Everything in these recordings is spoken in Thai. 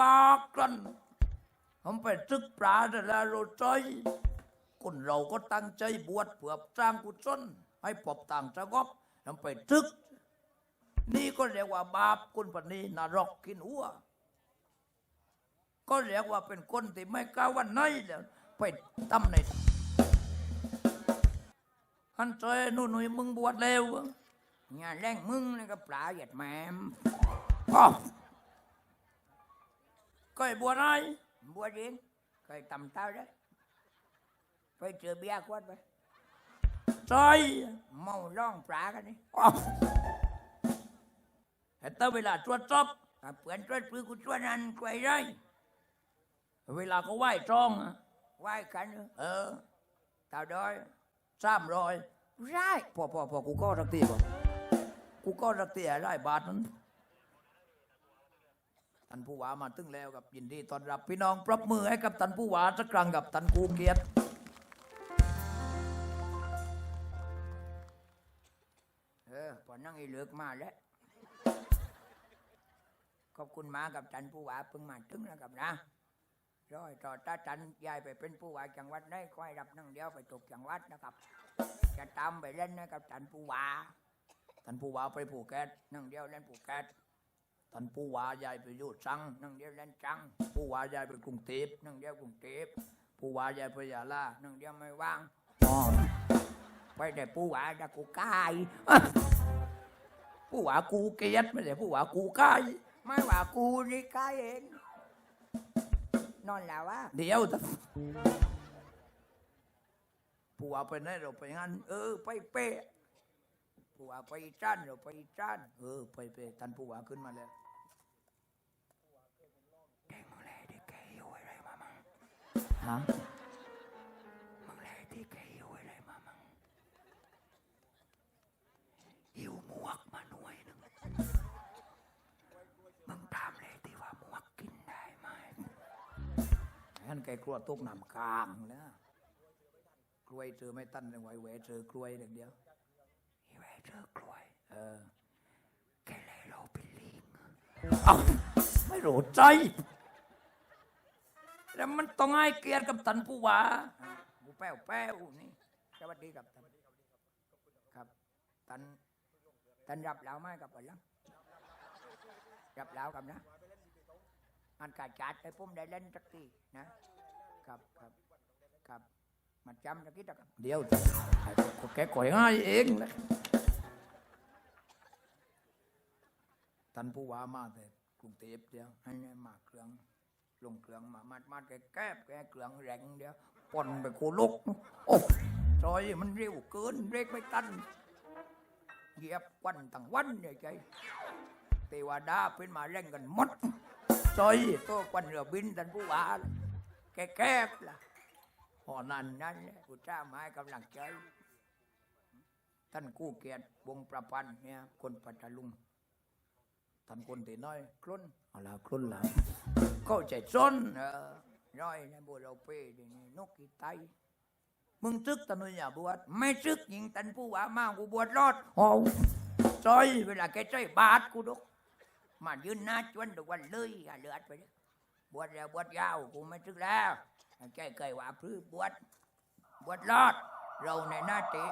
บากันผมไปซึกปลาแต่ละโรใจคนเราก็ตั้งใจบวชเพื่อสร้างกุศลให้ปอบต่างสงบผมไปซึก นี่ก็เรียกว่าบาปคนปนีนรกกินหัว ก็เรียกว่าเป็นคนที่ไม่กล้าวันไหนแล้วไปทำในฮันเจยนู่นนุ่มึงบวชเร็วงานแรงมึงนี่ก็ปลาเหยียดแมมอ้อ ก็ไอ้บวชไรบวชเองเคยตำเต้าได้ไปเจอเบียร์กวดไปซอยเมาล่องปลากันนี่อ้อแต่ถ้าเวลาตรวจสอบถ้าเปลี่ยนตรวจปืนกูตรวจนั้นไกวไรเวลาเขาไหว้ตรงอะไหว้กัน เออตาดอยสามรอยไรพอพอพอกูก็รักเตี้ยก่อนกูก็รักเตี้ยได้บาทนั้นท่านผู้ว่ามาตึงแล้วกับยินดีต้อนรับพี่น้องปรบมือให้กับท่านผู้ว่าสักครั้งกับท่านกูเกียรติเออพอนั่งไอ้เลือกมาแล้วขอบคุณมากับท่านผู้ว่าเพิ่งมาถึงนะครับนะร้อยต่อตาจันยายไปเป็นผู้ว่าจังหวัดได้ค่อยรับนั่งเดียวไปตกจังหวัดนะครับ จะตามไปเล่นนะครับท่านผู้ว่าท่านผู้ว่าไปภูเก็ตนั่งเดียวเล่นภูเก็ต ท่านผู้ว่ายายไปอยู่จังนั่งเดียวเล่นจังผู้ว่ายายไปกรุงเทพนั่งเดียวกรุงเทพผู้ว่ายายไปยาลานั่งเดียวไม่ว่างอ๋อไปแต่ผู้ว่าจะกูกายผู้ว่ากูเกียรติไม่ใช่ผู้ว่ากูกายไม่ว่ากูนี่กายเองนอนแล้ววะเดี๋ยวแต่ผัวไปไหนเราไปงั้นเออไปเป๊ะผัวไปจ้านเราไปจ้านเออไปเป๊ะท่านผัวขึ้นมาแล้วแกมึงแลที่แกอยู่อะไรมามั่ง ฮะมึงแลที่แกอยู่อะไรมามั่งหิวหมวกมาหน่วยหนึ่งมึงถามเลยที่ว่าหมวกกินได้ไหมนั่นแกกลัวตกน้ำกลางแล้วกล้วยเจอไม่ตั้นเลยไว้แหวเจอกล้วยเด็กเดียวแหวเจอกล้วย เออแกเลยเราเป็นลิงเอ้าไม่รู้ใจ แล้วมันต้องให้เกียรติกับท่านผู้ว่าผู้แป้วแป้วนี่สวัสดีครับท่านครับท่านท่านรับแล้วไหมครับผมยังรับแล้วครับนะอันกาจัดให้ผมได้เล่นสักทีนะครับครับครับมาจำสักทีนะครับเดี๋ยวแกก่อยง่ายเองนะท่านผู้ว่ามาแต่กรุงเทพเดียวให้มาเครื่อง ลงเครื่องมามามาแกแก้แกเครื่องแรงเดียวปนไปโคลุกโอ้ซอยมันเร็วเกินเรกไม่ตันเหยียบควันตั้งวันเนี่ยใจเทวดาเป็นมาเร่งกันหมดซอยตัวควันเรือบินท่านผู้ว่าแกแก้ละหอนันนั้นแหละผู้จ้าไม้กำลังใจ ท่านกู้เกียรติวงประพันธ์เนี่ยคนปัตตาลุงท่านคนตีน้อยคลุ้นเอาละคลุ้นละ เข้าใจจนเออน้อยในบัวเราเป้ดีนี่นกกีไตมึงซึกตะนุยอย่าบวชไม่ซึกยิงท่านผู้ว่ามากูบวชรอดโอ้ซอยเวลาแกใจบาทกูดกมายืนหน้าจวนทุกวันเลยอย่าเลือดไปเลยบวชแล้วบวชยาวกูไม่ซึกแล้วใจเคยว่าพื้บวชบวชรอด เราในหน้าติ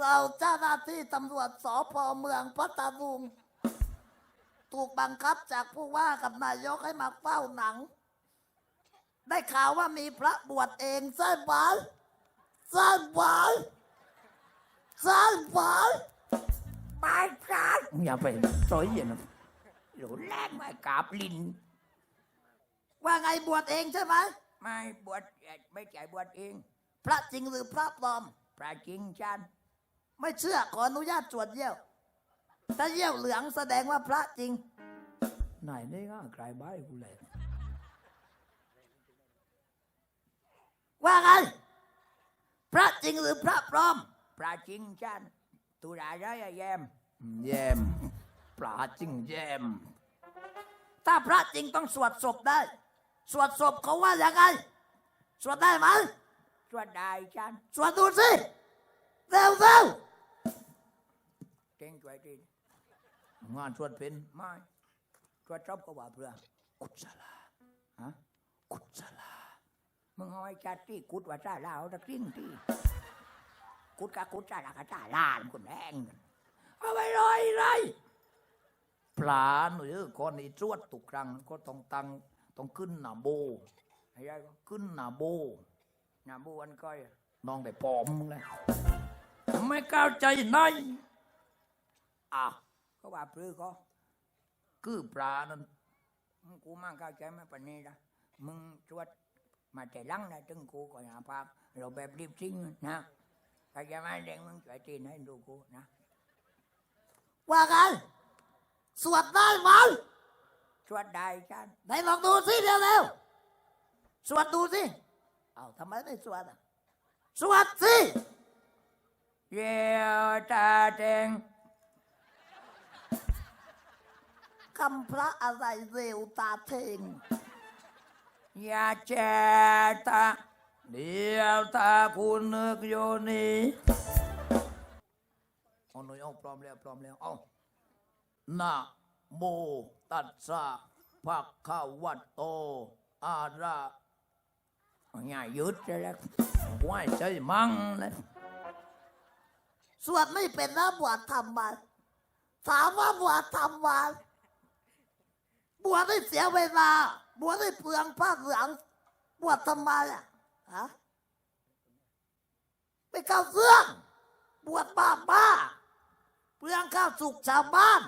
เราเจ้าหน้าที่ตำรวจสพเมืองพัทลุง ถูกบังคับจากผู้ว่ากับนายกให้มาเฝ้าหนัง ได้ข่าวว่ามีพระบวชเองใช่ไหมใช่ไหมใช่ไหมไปกันอย่าไปซอยอย่างนั้นหลูแรงไม่กราบลิน ว่าไงบวชเองใช่ไหมไม่บวชไม่ใจบวชเอง พระจริงหรือพระปลอม พระจริงจันไม่เชื่อขออนุญาตตรวจเยี่ยว ถ้าเยี่ยวเหลืองแสดงว่าพระจริงไหนนี่ก็กลายบ้ายกูเลยว่าไงพระจริงหรือพระปลอม พระจริงจันตุลาได้อะแยมแยมปลาจริงแยม ถ้าพระจริงต้องสวดศพได้ สวดศพเขาว่าอย่างไง สวดได้ไหมสวดได้จันสวดดูสิเร็วเร็วเก่งช่วยดีง งานชวนเป็นไม่ชวนจบก็ว่าเพื่อกุศลาฮะกุศลามึงเอาไอ้จัดที่กุดว่าจ้าลาวตะกริ้งที่กุดกะกุดจ้าลากะจ้าลานคนแดงเอาไปลอยไรปลาหรือก่อนนี้จวดตุกครั้งก็ต้องตั้งต้องขึ้นหนาโบไอ้ยายก็ขึ้นหนาโบหนาโบอันก้อยน้องได้ปอมมึงเลยไม่เข้าใจไหนอะ ก็ว่าปลื้อก็คือปลานั่นมึงกูมั่งเข้าใจไหมปันนี้นะมึงชวดมาแต่หลังนะถึงกูก็หาภาพเราแบบรีบทิ้งนะเข้าใจไหมเด็กมึงช่วยตีนให้ดูกูนะ ว่าไงสวดได้ไหมชวดได้จันไหนลองดูสิเร็วเร็วๆสวดดูสิเอาทำไมไม่สวดอะสวดสิเยี่ยวตาแดง คำพระอะไรเร็วตาเทงอย่าแจตาเดียวตาคุณนึกอยู่นี่เอาหน่อยเอาพร้อมแล้วพร้อมแล้วเอานะโมตัสสะภะคะวะโตอะระอย่าหยุดเลยแล้วไหวใจมั่งเลยสวดไม่เป็นนะบวชทำมาถามว่าบวชทำมา บวชได้เสียเวลา บวชได้เปลืองผ้าเหลืองบวชทำไมอะฮะไม่เข้าเรื่องบวชบ้าบ้าเปลืองข้าวสุกชาวบ้าน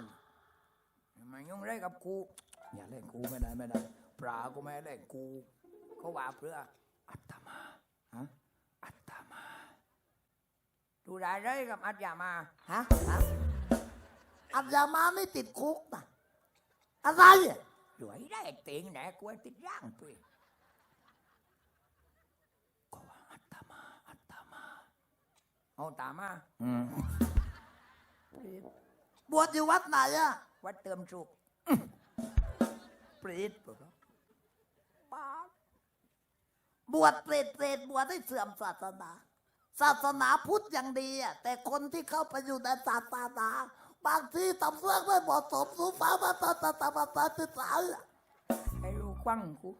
มายุ่งอะไรกับกูอย่าเล่นกูไม่ได้ไม่ได้ปลากูไม่ให้เล่นกูเขาว่าเพื่ออัตมาฮะอัตมาดูได้เลยกับอัตยามาฮะฮะอับยามาไม่ติดคุกนะ อะไรอะรวยได้เตียงไหนกูให้ติดย่างไปก็ว่าอัตมาอัตมาเอาตามมาอืมบวชอยู่วัดไหนอะวัดเติมสุกปรีดปุ๊บป้าดบวชเปรตเปรตบวชได้เสื่อมศาสนา ศาสนาพุทธอย่างดีอะแต่คนที่เข้าไปอยู่ในศาสนา บางทีทำเรื่องไม่เหมาะสมสูฟ้ามาตาตาตาตาตาตาตาให้รู้ควังกู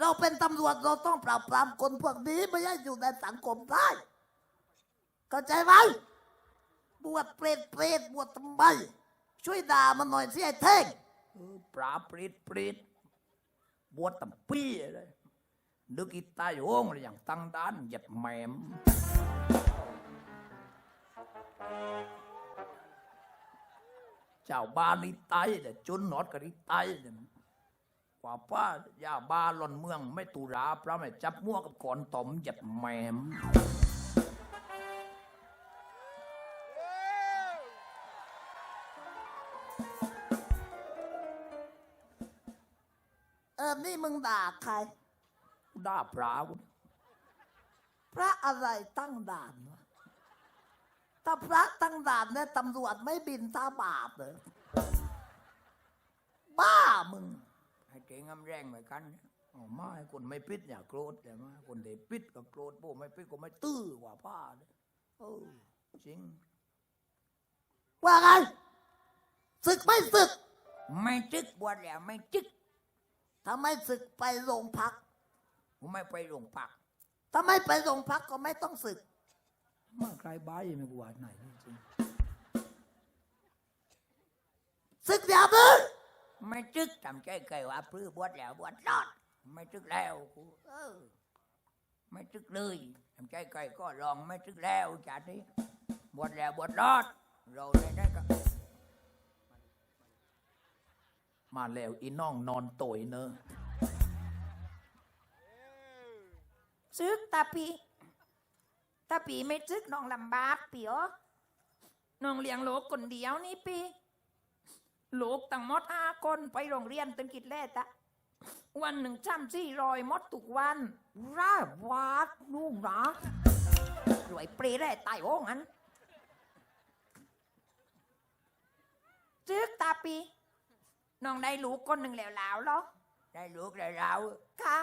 เราเป็นตำรวจเราต้องปราบปรามคนพวกนี้ไม่ให้อยู่ในสังคมได้เข้าใจไหมบวชเปรตเปรตบวชทำไมช่วยด่ามันหน่อยสิไอ้เท่งเออปลาปรีดปรีดบวชตั้งปีเลยนึกอีตายโหงเลยอย่างตั้งด้านหยัดแหมม เจ้าบ้านนี่ตายแต่จนหนอดก็นี่ตายเนี่ยกว่าป้ายาบ้าหล่อนเมือง ไม่ตุราพระไม่จับมั่วกับก่อนตอมหยัดแหมมเออนี่มึงด่าใคร ด่าพระกูพระอะไรตั้งด่านวะ ถ้าพระตั้งด่านเนี่ยตำรวจไม่บินตาบาปเลยบ้ามึงให้เก่งงำแรงเหมือนกันอ๋อไม่คนไม่ปิดอย่าโกรธแต่ว่าคนเดปิดก็โกรธพวกไม่ปิดก็ไม่ตื้อกว่าป้าเลยเออจริง ว่าไงศึกไม่ศึก ไม่จึกบวชแล้วไม่จึกถ้าไม่ศึกไปโรงพัก ผมไม่ไปโรงพักถ้าไม่ไปโรงพักก็ไม่ต้องศึก มาใครบ้ายังไม่กวาดไหนจริงศึกอย่าดื้อไม่จึกทำใจเคยว่าพื้อบวชแล้วบวชรอดไม่จึกแล้วกูเออไม่จึกเลยทำใจเคยก็ลองไม่จึกแล้วจากนี้บวชแล้วบวชรอดเราได้ได้ก็มาแล้วอีน้องนอนโตยเนอะซึกตาปี ตาปีไม่ซึกน้องลำบากปีอ๋อน้องเลี้ยงโลกคนเดียวนี่ปีลูกตั้งหมดห้าคนไปโรงเรียนตึงกิดแล่ตะ วันหนึ่งจำสี่รอยหมดทุกวันร่าวาดลูกนะรวยเปรย์ได้ตายโอ้งั้นซึกตาปีน้องได้ลูกคนหนึ่งแล้วแล้วเหรอได้ลูกได้เราค่ะ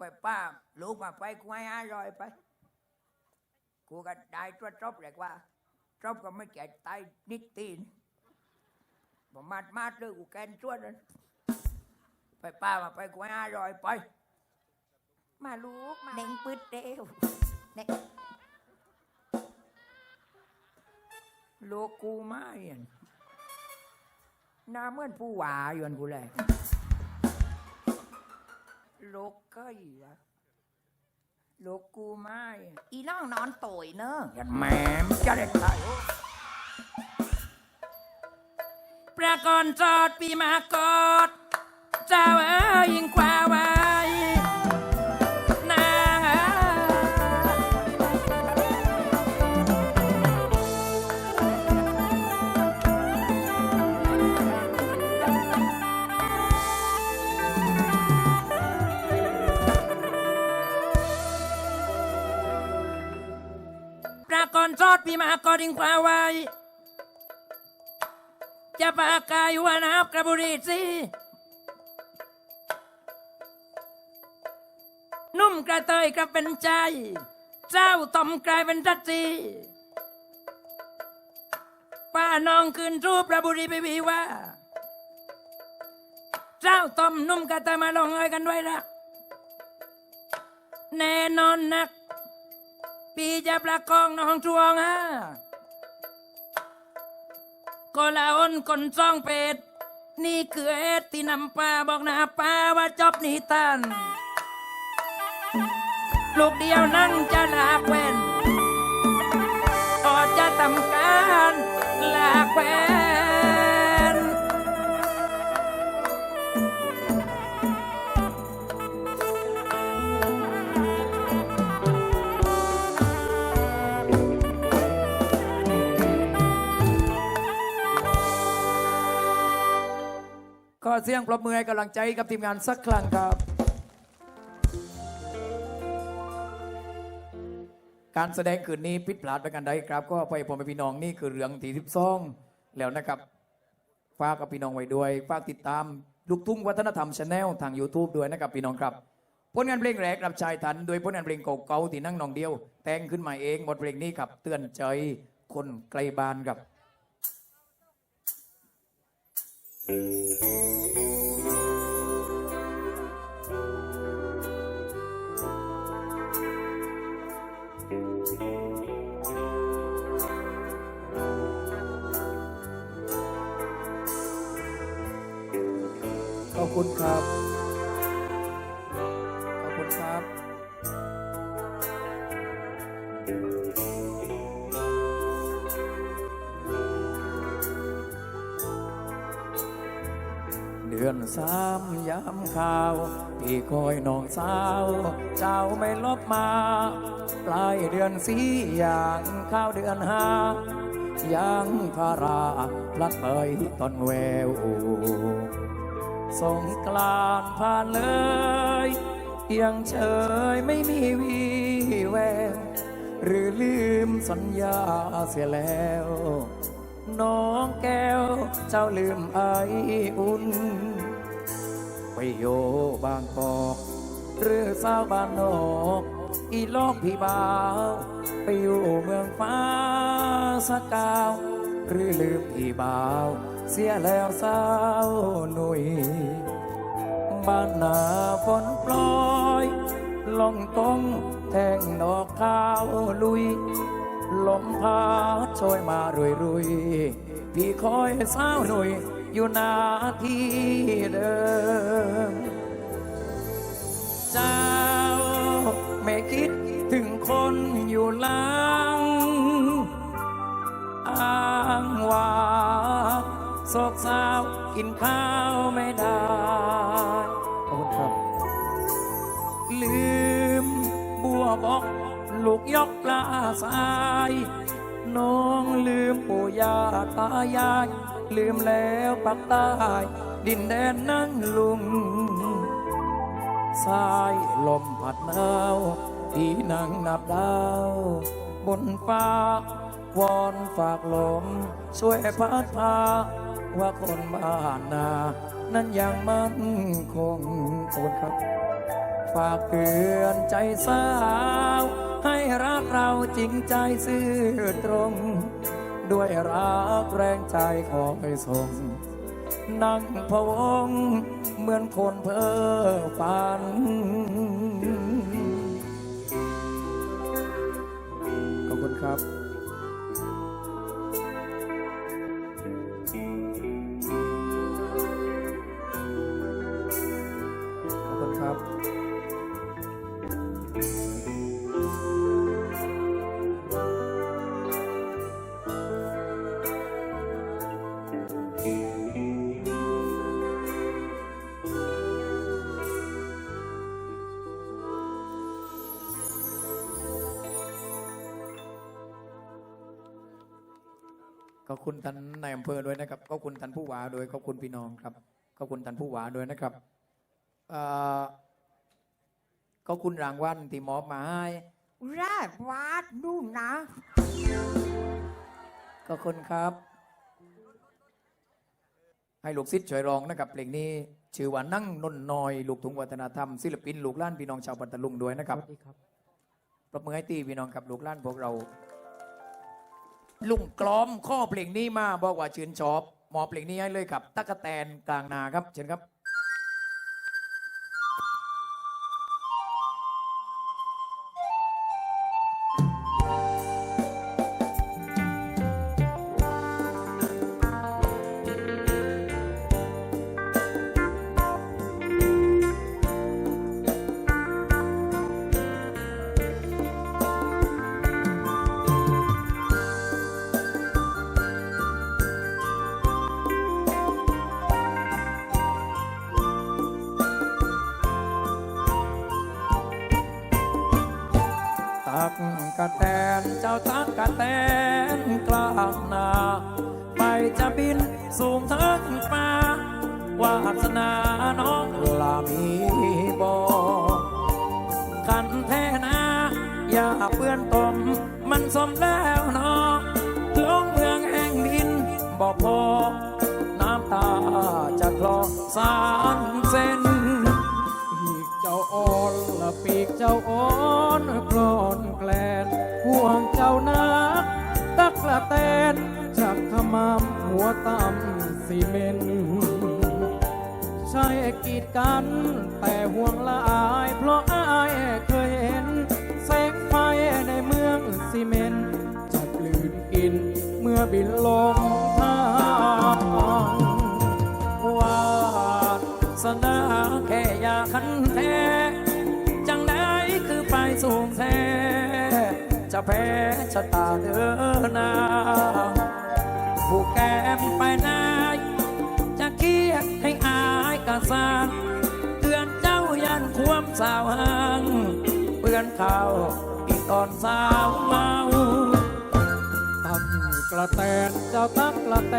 ไปป้าลูกมาไปกูให้ห้าร้อยไป กูก็ได้ตัวจบเลยว่ารบก็ไม่แก่ตายนิดตีนผมมาดมาดเลยกูแกนช่วยนั้นไปป้ามาไปกูให้อร่อยไป มาลูกมาเน่งปืดเร็วเน่งโลกูมาเห็นหน้าเหมือนผู้หวาอยู่อันกูแหละ โลกเก้ยอะโลกูมาเห็นอีน้องนอนโตยเนอะยันแหม่มจะได้ตายโอ้ประกอนจอดปีมากอดเจ้าเอ๋ยยิ่งกว่าไว้น ดพี่มากอดิงกว่าไว้จะปากกายว่านับกระบุรีสินุ่มกระเตยกระเป็นใจ เจ้าต่อมกลายเป็นทัตจีป้าน้องคืนรูประบุรีไปวีว่า เจ้าต้มนุ่มกระเตยมาลงเอยกันด้วยรักแน่นอนนัก ปีจะประกองน้องจวงฮะก็ละอ้นคนซ่องเป็ด นี่คือเอ็ดที่นำปลาบอกนาปลาว่าจอบหนีตันลูกเดียวนั่งจะลากเว้นก็จะทำการลากเว้น ขอเสียงปรบมือให้กำลังใจกับทีมงานสักครั้งครับ การแสดงคืนนี้พิษพลาดไปกันใดครับ ก็ไปผมไปพี่น้องนี่คือเรื่องที่สิบสองแล้วนะครับฝากกับพี่น้องไว้ด้วยฝากติดตามลูกทุ่งวัฒนธรรมชาแนลทาง YouTube ด้วยนะครับพี่น้องครับผลงานเพลงแรกรับชายทันโดยผลงานเพลงเก่าๆที่นั่งนองเดียว แต่งขึ้นมาเองบทเพลงนี้ครับ เตือนใจคนไกลบ้านครับ ขอบคุณครับ สามยามข่าวที่คอยน้องสาว เจ้าไม่ลบมา ปลายเดือนสีอย่างข้าวเดือนห้ายังพาราลัดไปตอนแววสงกรานผ่านเลยยังเฉยไม่มีวีแววหรือลืมสัญญาเสียแล้ว น้องแก้วเจ้าลืมไออุ่น ไปโยบางกอกหรือสาวบ้านนอกอีลอกพี่บ่าว ไปอยู่เมืองฟ้าสักาว หรือลืมพี่บ่าว เสียแล้วสาวหนุ่ยบ้านนาฝนปล่อยลงตรงแทงดอกข้าวลุย ลมพัดโชยมารุยรุยพี่คอยสาวหนุ่ย อยู่หนาที่เดิม เจ้าไม่คิดถึงคนอยู่หลังอ้างว่าโศกเศร้ากินข้าวไม่ได้ขอบคุณครับ ลืมบัวบอกลูกยกปลาสาย น้องลืมปู่ย่าตายาย ลืมแล้วปักใต้ดินแดนนั้นลุงสายลมพัดหนาวที่นั่งนับดาว บนฟ้าวอนฝากลม ช่วยพัดพา ว่าคนบ้านนา นั้นยังมั่นคงขอบคุณครับ ฝากเตือนใจสาว ให้รักเราจริงใจซื่อตรง ด้วยรักแรงใจขอไปส่ง นั่งพะวงเหมือนคนเพ้อฝัน ขอบคุณครับานนายอำเภอด้วยนะครับขอบคุณท่านผู้ว่าด้วยขอบคุณพี่น้องครับขอบคุณท่านผู้ว่าด้วยนะครับเอ่อขอบคุณรางวัลที่มอบมาให้แรกวาดดูนะขอบคุณครับ ให้ลูกศิษย์ช่วยร้องนะครับเพลงนี้ชื่อว่านั่งนนนอย ลูกทุ่งวัฒนธรรมศิลปิน ลูกหล้านพี่น้องชาวปัตตาลุงด้วยนะครับ ปรบมือให้ตีพี่น้องกับลูกหล้านพวกเรา ลุงกล้อมข้อเพลงนี้มาบอกว่าชื่นชอบหมอเพลงนี้ให้เลยครับ ตะกะแตนกลางนาครับเชิญครับ น้ำตาจะคลอสานเส้นปีกเจ้าอ่อนละปีกเจ้าอ่อนกลอนแกลนห่วงเจ้านักตักละแตนจากขมามหัวต่ำซีเมนใช่กีดกันแต่ห่วงหลาย เพราะอายเคยเห็นแสงไฟในเมืองซีเมนจะกลืนกินเมื่อบินลง สนาแค่อยากคันแท้จังได้คือไปสูงแท้จะแพ้ชะตาเดินนาผู้แก้มไปนายจะเคียดให้อายกะสานเตือนเจ้ายันควมสาวหางเปือนข่าวอีกตอนสาวเมาตักกระแตนเจ้าตักกระแต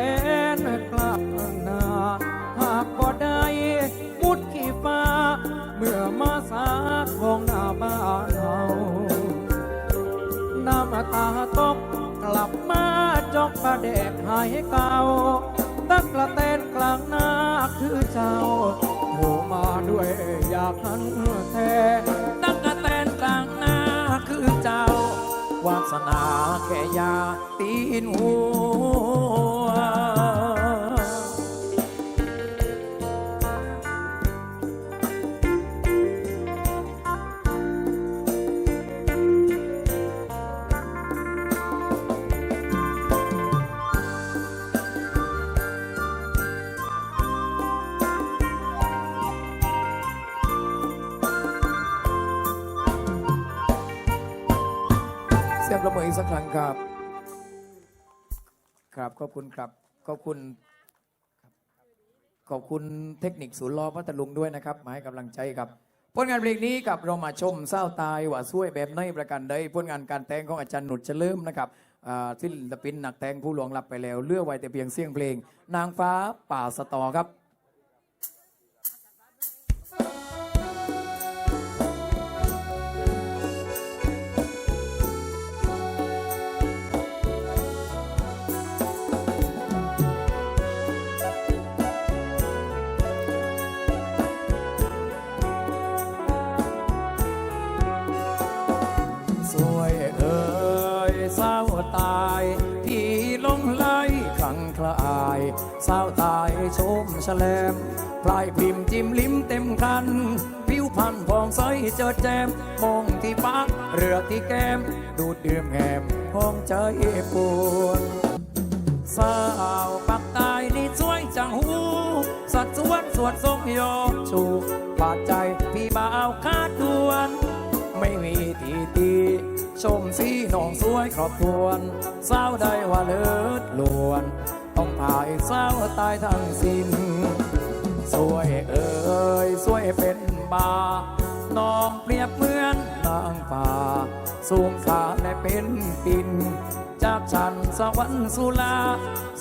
นกลับนาากบ่ได้มุดขี่ฟ้า เมื่อมาสาของหน้าบ้านเฮาน้ำตาตกกลับมาจอกประเดกหายเก่าตักกระแตนกลางนาคือเจ้าโผมาด้วยอยากหันแท้ตักกระแตนกลางนาคือเจ้าวาสนาแค่ยาตีนหัว ขอบคุณครับ ขอบคุณ ขอบคุณเทคนิคศูนย์ล้อพัทลุงด้วยนะครับ มาให้กำลังใจครับ ผลงานเพลงนี้กับเรามาชมเศร้าตายว่าช่วยแบบในประกันใดผลงานการแต่งของอาจารย์หนุดเฉลิมนะครับอ่าศิลปินหนักแต่งผู้หลวงลับไปแล้วเลือกไว้แต่เพียงเสียงเพลง นางฟ้าป่าสตอครับาวตายชมแฉลมพลายพิมพ์จิ้มลิ้มเต็มคัน ผิวพันผ่องใสเจิดแจม มองที่ปากเรือที่แก้ม ดูดดื่มแหมห้องใจปวดสาวปักตายนี่สวยจังหู สัดส่วนสวดทรงโยกชูปาดใจพี่บ่าวคาดดวน ไม่มีทีตีชมสีน้องสวยครอบครวนสาวใดว่าเลิศลวน ต้องพายสาวตายทั้งสิ้นสวยเอ่ยสวยเป็นบา น้องเปรียบเหมือนนางฟ้าสูงขาและเป็นปินจากฉันสวรรค์สุลา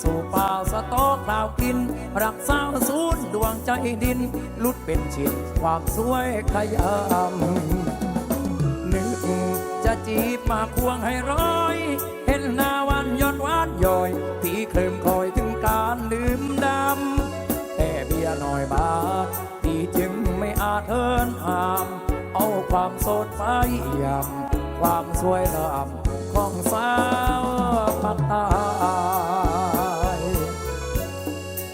สู่ป่าสะตอกคราวกิน รักสาวสูนดวงใจดิน ลุดเป็นชิ้นความสวยขยำนึกจะจีบมาควงให้ร้อย เห็นหน้าว หวานย่อยพี่เคลิมคอยถึงการลืมดำ แต่เบียร์หน่อยบาที่จึงไม่อาจเทินหาม เอาความสดไปยำความสวยงามของสาวปักตา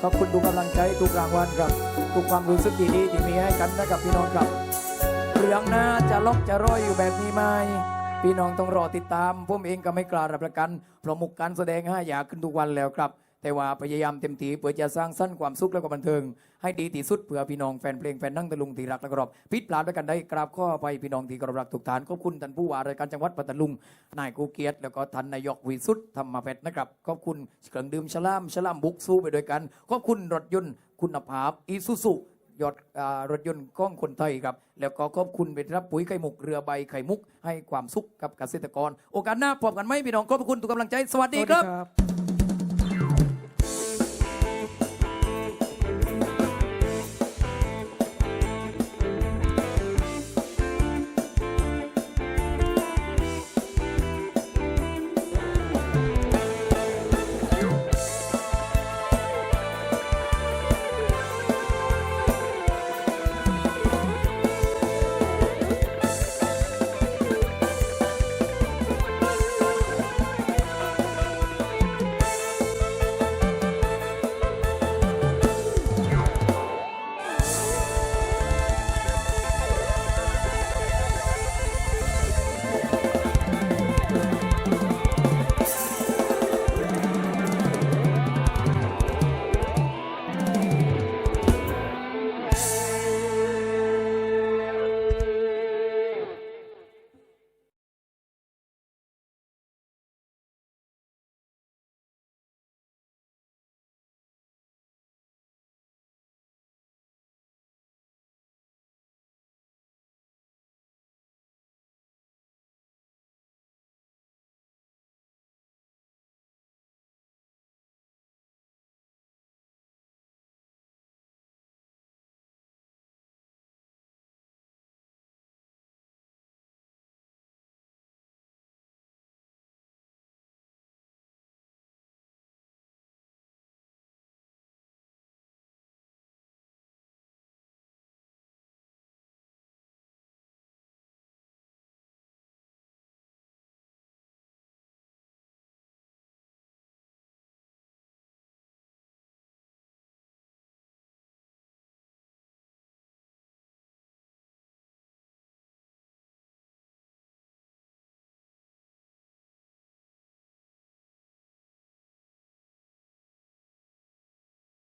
ขอบคุณทุกกำลังใจทุกรางวัลครับ ทุกความรู้สึกดีๆที่มีให้กันนะครับพี่น้องครับเรื่องหน้าจะล็อกจะร้อยอยู่แบบนี้ไหม พี่น้องต้องรอติดตามผมเองก็ไม่กล้ารับประกันเพราะมุกการแสดงห้าอยากขึ้นทุกวันแล้วครับ แต่ว่าพยายามเต็มที่เพื่อจะสร้างสรรค์ความสุขและก็บันเทิง ให้ดีที่สุดเพื่อพี่น้องแฟนเพลงแฟนนั่งตะลุงที่รักและกรอบพิษปลาดด้วยกันได้กราบข้อไปพี่น้องที่กรบรักทุกฐานขอบคุณท่านผู้ว่ารายการจังหวัดปัตตาลุงนายกูเกียรติแล้วก็ท่านนายกวิสุทธ์ธรรมเพชรนะครับขอบคุณเครื่องดื่มฉลามฉลามบุกสู้ไปด้วยกันขอบคุณรถยนต์คุณภาพอีซูซุ ยอดอรถยนต์ก้องคนไทยครับ แล้วก็ขอบคุณเป็นรับปุ๋ยไข่มุกเรือใบไข่มุกให้ความสุขกับเกษตรกร โอกาสหน้าพบกันไหมพี่น้องขอบคุณทุกกำลังใจ สวัสดีครับบ